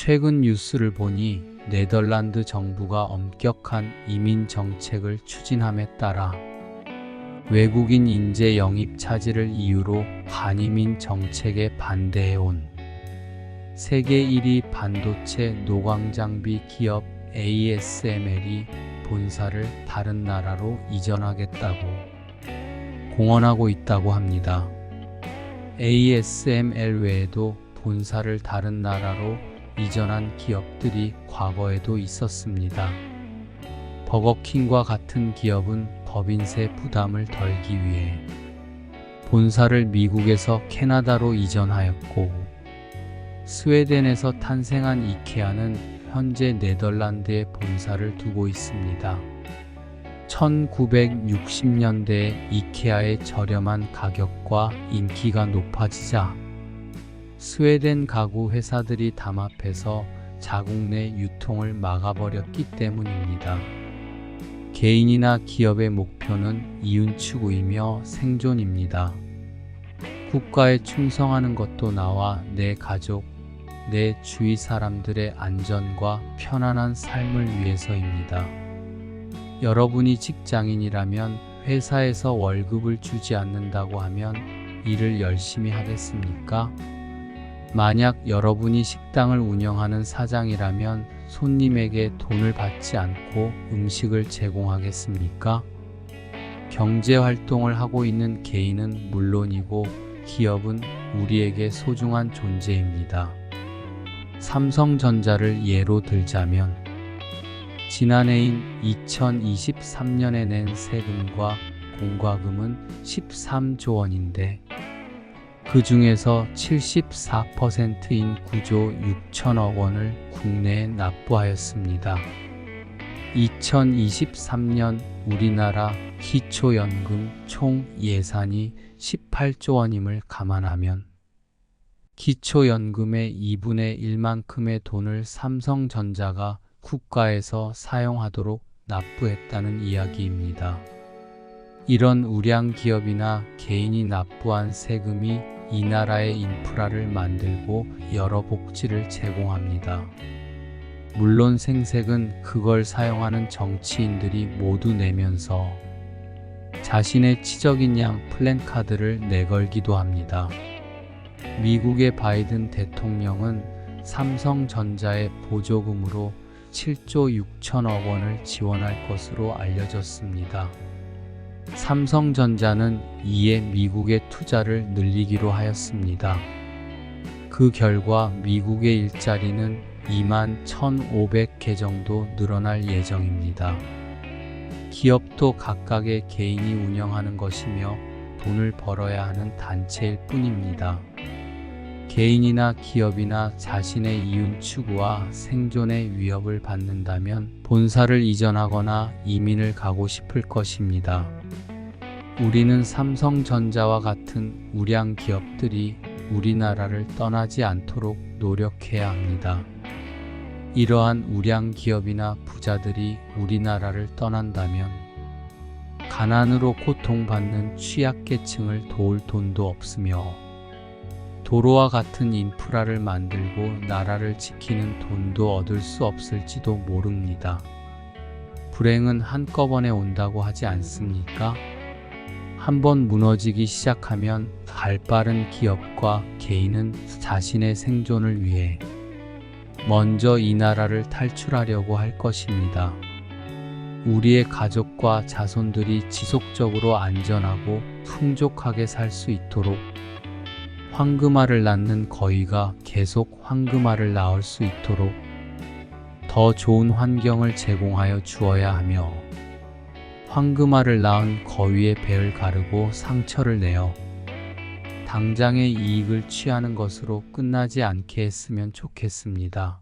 최근 뉴스를 보니 네덜란드 정부가 엄격한 이민 정책을 추진함에 따라 외국인 인재 영입 차질을 이유로 반이민 정책에 반대해온 세계 1위 반도체 노광 장비 기업 ASML이 본사를 다른 나라로 이전하겠다고 공언하고 있다고 합니다. ASML 외에도 본사를 다른 나라로 이전한 기업들이 과거에도 있었습니다. 버거킹과 같은 기업은 법인세 부담을 덜기 위해 본사를 미국에서 캐나다로 이전하였고 스웨덴에서 탄생한 이케아는 현재 네덜란드에 본사를 두고 있습니다. 1960년대에 이케아의 저렴한 가격과 인기가 높아지자 스웨덴 가구 회사들이 담합해서 자국 내 유통을 막아버렸기 때문입니다. 개인이나 기업의 목표는 이윤 추구이며 생존입니다. 국가에 충성하는 것도 나와 내 가족, 내 주위 사람들의 안전과 편안한 삶을 위해서입니다. 여러분이 직장인이라면 회사에서 월급을 주지 않는다고 하면 일을 열심히 하겠습니까? 만약 여러분이 식당을 운영하는 사장이라면 손님에게 돈을 받지 않고 음식을 제공하겠습니까? 경제 활동을 하고 있는 개인은 물론이고 기업은 우리에게 소중한 존재입니다. 삼성전자를 예로 들자면 지난해인 2023년에 낸 세금과 공과금은 13조 원인데 그 중에서 74%인 9조 6천억 원을 국내에 납부하였습니다. 2023년 우리나라 기초연금 총 예산이 18조 원임을 감안하면 기초연금의 2분의 1만큼의 돈을 삼성전자가 국가에서 사용하도록 납부했다는 이야기입니다. 이런 우량 기업이나 개인이 납부한 세금이 이 나라의 인프라를 만들고 여러 복지를 제공합니다. 물론 생색은 그걸 사용하는 정치인들이 모두 내면서 자신의 치적인 양 플랜카드를 내걸기도 합니다. 미국의 바이든 대통령은 삼성전자의 보조금으로 7조 6천억 원을 지원할 것으로 알려졌습니다. 삼성전자는 이에 미국의 투자를 늘리기로 하였습니다. 그 결과 미국의 일자리는 2만 1,500개 정도 늘어날 예정입니다. 기업도 각각의 개인이 운영하는 것이며 돈을 벌어야 하는 단체일 뿐입니다. 개인이나 기업이나 자신의 이윤 추구와 생존의 위협을 받는다면 본사를 이전하거나 이민을 가고 싶을 것입니다. 우리는 삼성전자와 같은 우량 기업들이 우리나라를 떠나지 않도록 노력해야 합니다. 이러한 우량 기업이나 부자들이 우리나라를 떠난다면 가난으로 고통받는 취약계층을 도울 돈도 없으며 도로와 같은 인프라를 만들고 나라를 지키는 돈도 얻을 수 없을지도 모릅니다. 불행은 한꺼번에 온다고 하지 않습니까? 한번 무너지기 시작하면 발빠른 기업과 개인은 자신의 생존을 위해 먼저 이 나라를 탈출하려고 할 것입니다. 우리의 가족과 자손들이 지속적으로 안전하고 풍족하게 살 수 있도록 황금알을 낳는 거위가 계속 황금알을 낳을 수 있도록 더 좋은 환경을 제공하여 주어야 하며 황금알을 낳은 거위의 배를 가르고 상처를 내어 당장의 이익을 취하는 것으로 끝나지 않게 했으면 좋겠습니다.